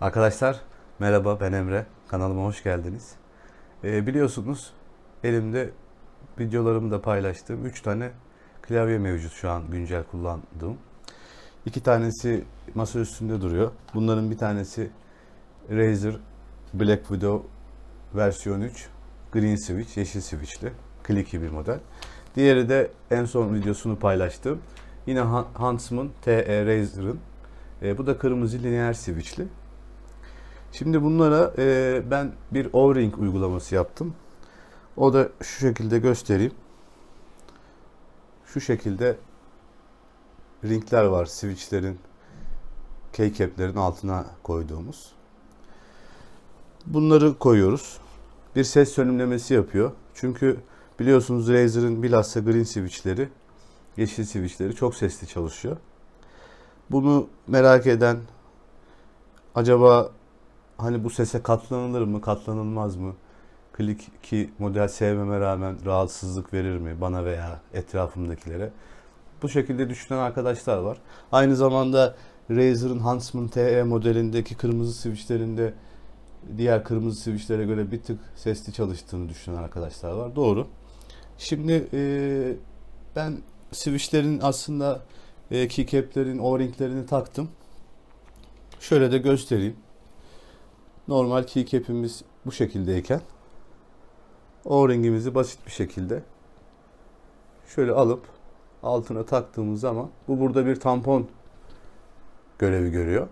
Arkadaşlar merhaba ben Emre. Kanalıma hoş geldiniz. Ee, biliyorsunuz elimde videolarımı da paylaştığım 3 tane klavye mevcut şu an güncel kullandığım. İki tanesi masa üstünde duruyor. Bunların bir tanesi Razer Black Widow versiyon 3 Green Switch, yeşil switchli. Clicky bir model. Diğeri de en son videosunu paylaştığım yine Huntsman TE Razer'ın. E, bu da kırmızı lineer switchli. Şimdi bunlara e, ben bir O-ring uygulaması yaptım. O da şu şekilde göstereyim. Şu şekilde ringler var switchlerin keycap'lerin altına koyduğumuz. Bunları koyuyoruz. Bir ses sönümlemesi yapıyor. Çünkü biliyorsunuz Razer'ın bilhassa green switchleri, yeşil switchleri çok sesli çalışıyor. Bunu merak eden acaba hani bu sese katlanılır mı, katlanılmaz mı? Click 2 model sevmeme rağmen rahatsızlık verir mi bana veya etrafımdakilere? Bu şekilde düşünen arkadaşlar var. Aynı zamanda Razer'ın Huntsman TE modelindeki kırmızı switchlerinde diğer kırmızı switchlere göre bir tık sesli çalıştığını düşünen arkadaşlar var. Doğru. Şimdi e, ben switchlerin aslında e, keycap'lerin, o-ringlerini taktım. Şöyle de göstereyim. Normal keycap'imiz bu şekildeyken o-ringimizi basit bir şekilde şöyle alıp altına taktığımız zaman bu burada bir tampon görevi görüyor.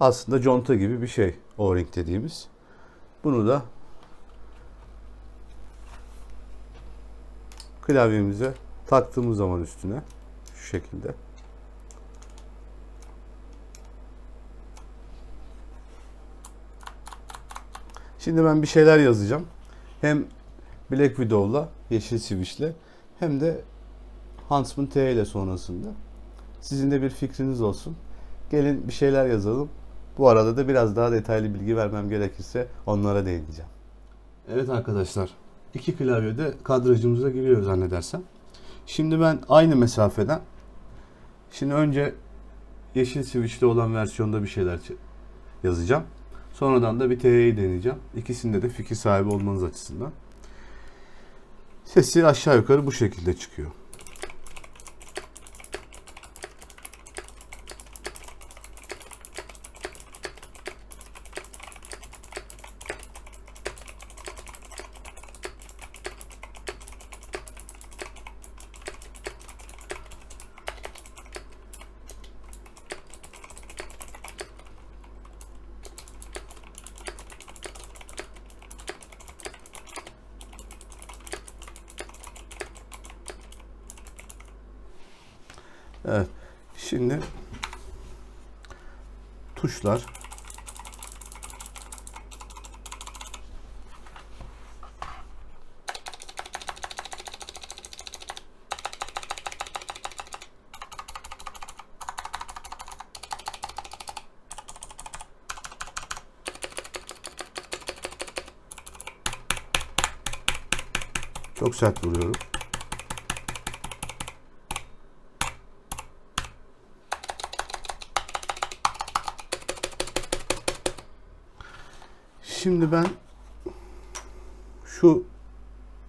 Aslında conta gibi bir şey o-ring dediğimiz. Bunu da klavyemize taktığımız zaman üstüne şu şekilde Şimdi ben bir şeyler yazacağım. Hem Black Widow'la, yeşil switch'le hem de Huntsman T ile sonrasında. Sizin de bir fikriniz olsun. Gelin bir şeyler yazalım. Bu arada da biraz daha detaylı bilgi vermem gerekirse onlara değineceğim. Evet arkadaşlar. iki klavye de kadrajımıza giriyor zannedersem. Şimdi ben aynı mesafeden şimdi önce yeşil switch'li olan versiyonda bir şeyler yazacağım. Sonradan da bir TE'yi deneyeceğim. İkisinde de fikir sahibi olmanız açısından. Sesi aşağı yukarı bu şekilde çıkıyor. Evet. Şimdi tuşlar çok sert vuruyorum. Şimdi ben şu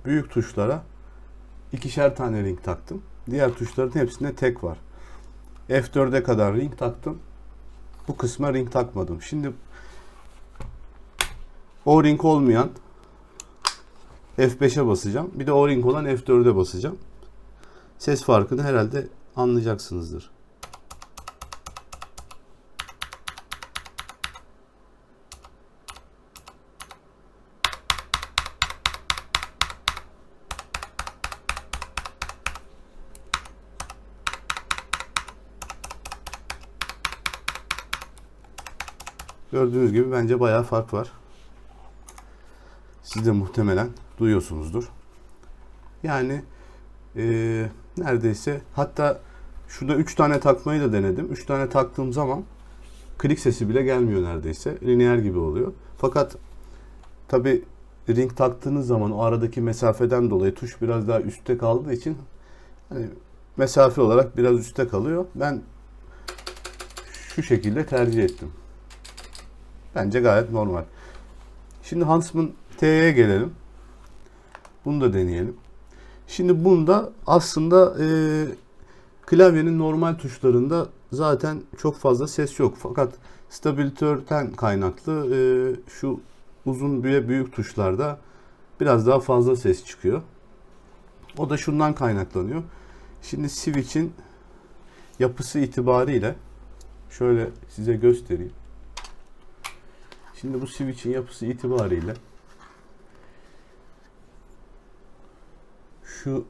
büyük tuşlara ikişer tane ring taktım. Diğer tuşların hepsinde tek var. F4'e kadar ring taktım. Bu kısma ring takmadım. Şimdi o ring olmayan F5'e basacağım. Bir de o ring olan F4'e basacağım. Ses farkını herhalde anlayacaksınızdır. Gördüğünüz gibi bence bayağı fark var. Siz de muhtemelen duyuyorsunuzdur. Yani eee, neredeyse hatta şurada 3 tane takmayı da denedim. 3 tane taktığım zaman klik sesi bile gelmiyor neredeyse. Lineer gibi oluyor. Fakat tabi ring taktığınız zaman o aradaki mesafeden dolayı tuş biraz daha üstte kaldığı için hani mesafe olarak biraz üstte kalıyor. Ben şu şekilde tercih ettim. Bence gayet normal. Şimdi Huntsman T'ye gelelim. Bunu da deneyelim. Şimdi bunda aslında e, klavyenin normal tuşlarında zaten çok fazla ses yok. Fakat stabilitörden kaynaklı e, şu uzun ve büyük tuşlarda biraz daha fazla ses çıkıyor. O da şundan kaynaklanıyor. Şimdi switch'in yapısı itibariyle şöyle size göstereyim. Şimdi bu switch'in yapısı itibariyle şu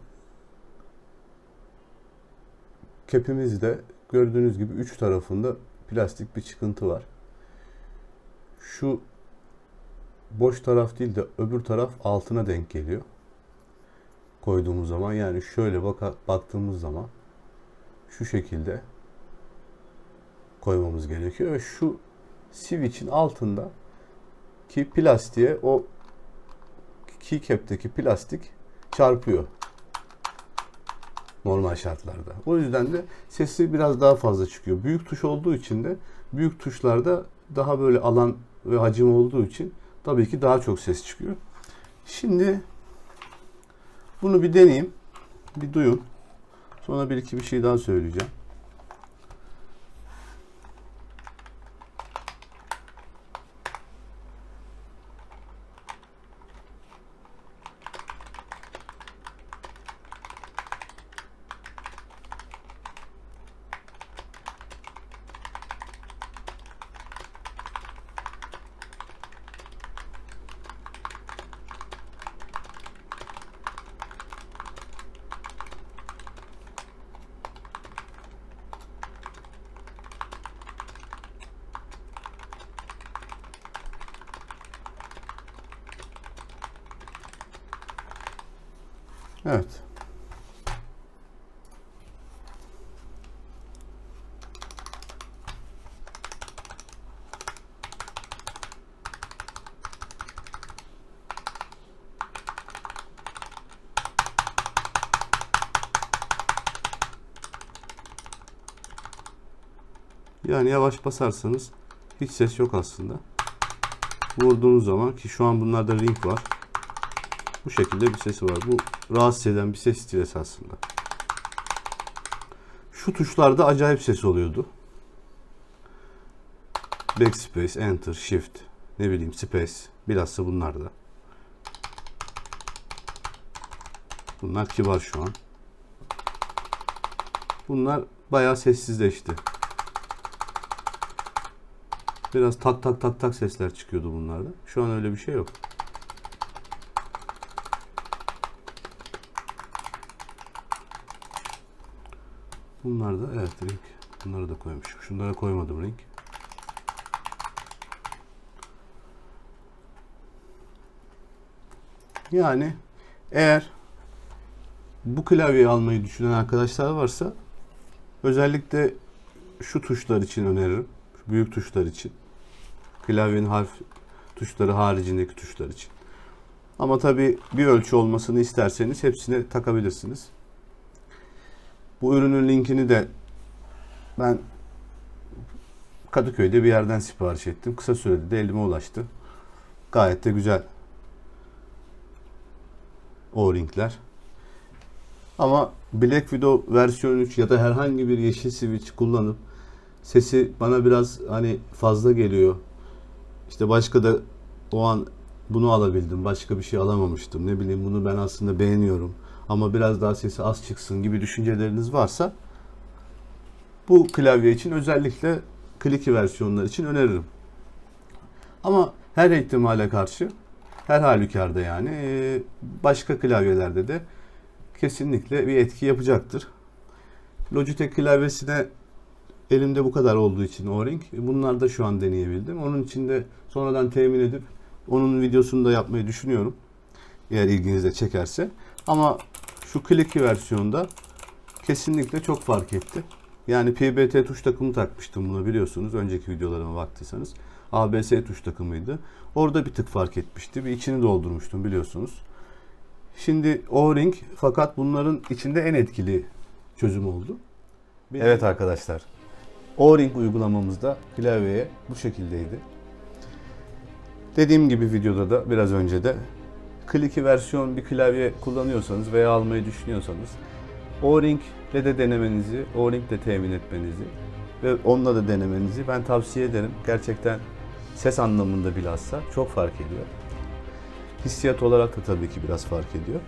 kepimizde gördüğünüz gibi üç tarafında plastik bir çıkıntı var. Şu boş taraf değil de öbür taraf altına denk geliyor. Koyduğumuz zaman yani şöyle baka, baktığımız zaman şu şekilde koymamız gerekiyor ve şu switch'in altında ki plastiğe o keycap'teki plastik çarpıyor normal şartlarda. O yüzden de sesi biraz daha fazla çıkıyor. Büyük tuş olduğu için de büyük tuşlarda daha böyle alan ve hacim olduğu için tabii ki daha çok ses çıkıyor. Şimdi bunu bir deneyeyim. Bir duyun. Sonra bir iki bir şey daha söyleyeceğim. Evet. Yani yavaş basarsanız hiç ses yok aslında. Vurduğunuz zaman ki şu an bunlarda ring var. Bu şekilde bir sesi var. Bu rahatsız eden bir ses stilesi aslında. Şu tuşlarda acayip ses oluyordu. Backspace, Enter, Shift, ne bileyim Space. Bilhassa bunlarda. Bunlar kibar şu an. Bunlar bayağı sessizleşti. Biraz tak tak tak tak sesler çıkıyordu bunlarda. Şu an öyle bir şey yok. Bunlar da evet ring. Bunları da koymuşum. Şunlara koymadım ring. Yani eğer bu klavyeyi almayı düşünen arkadaşlar varsa özellikle şu tuşlar için öneririm. Şu büyük tuşlar için. Klavyenin harf tuşları haricindeki tuşlar için. Ama tabi bir ölçü olmasını isterseniz hepsine takabilirsiniz. Bu ürünün linkini de ben Kadıköy'de bir yerden sipariş ettim. Kısa sürede de elime ulaştı. Gayet de güzel. O ringler. Ama Black Widow versiyon 3 ya da herhangi bir yeşil switch kullanıp sesi bana biraz hani fazla geliyor. İşte başka da o an bunu alabildim. Başka bir şey alamamıştım. Ne bileyim bunu ben aslında beğeniyorum. Ama biraz daha sesi az çıksın gibi düşünceleriniz varsa bu klavye için özellikle kliki versiyonlar için öneririm. Ama her ihtimale karşı her halükarda yani e, başka klavyelerde de kesinlikle bir etki yapacaktır. Logitech klavyesine elimde bu kadar olduğu için O-Ring. Bunlar da şu an deneyebildim. Onun için de sonradan temin edip onun videosunu da yapmayı düşünüyorum. Eğer ilginize çekerse. Ama şu kliki versiyonda kesinlikle çok fark etti. Yani PBT tuş takımı takmıştım bunu biliyorsunuz. Önceki videolarıma baktıysanız. ABS tuş takımıydı. Orada bir tık fark etmişti. Bir içini doldurmuştum biliyorsunuz. Şimdi O-Ring fakat bunların içinde en etkili çözüm oldu. Evet arkadaşlar. O-Ring uygulamamızda klavyeye bu şekildeydi. Dediğim gibi videoda da biraz önce de kliki versiyon bir klavye kullanıyorsanız veya almayı düşünüyorsanız O-Ring ile de denemenizi, O-Ring de temin etmenizi ve onunla da denemenizi ben tavsiye ederim. Gerçekten ses anlamında bilhassa çok fark ediyor. Hissiyat olarak da tabii ki biraz fark ediyor.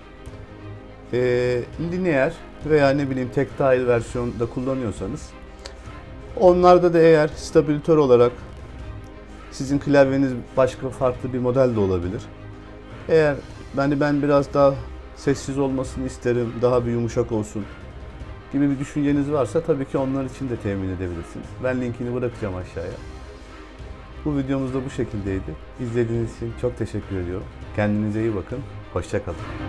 Ee, lineer veya ne bileyim tactile versiyonda kullanıyorsanız onlarda da eğer stabilitör olarak sizin klavyeniz başka farklı bir model de olabilir. Eğer yani ben biraz daha sessiz olmasını isterim, daha bir yumuşak olsun gibi bir düşünceniz varsa tabii ki onlar için de temin edebilirsiniz. Ben linkini bırakacağım aşağıya. Bu videomuz da bu şekildeydi. İzlediğiniz için çok teşekkür ediyorum. Kendinize iyi bakın. Hoşçakalın.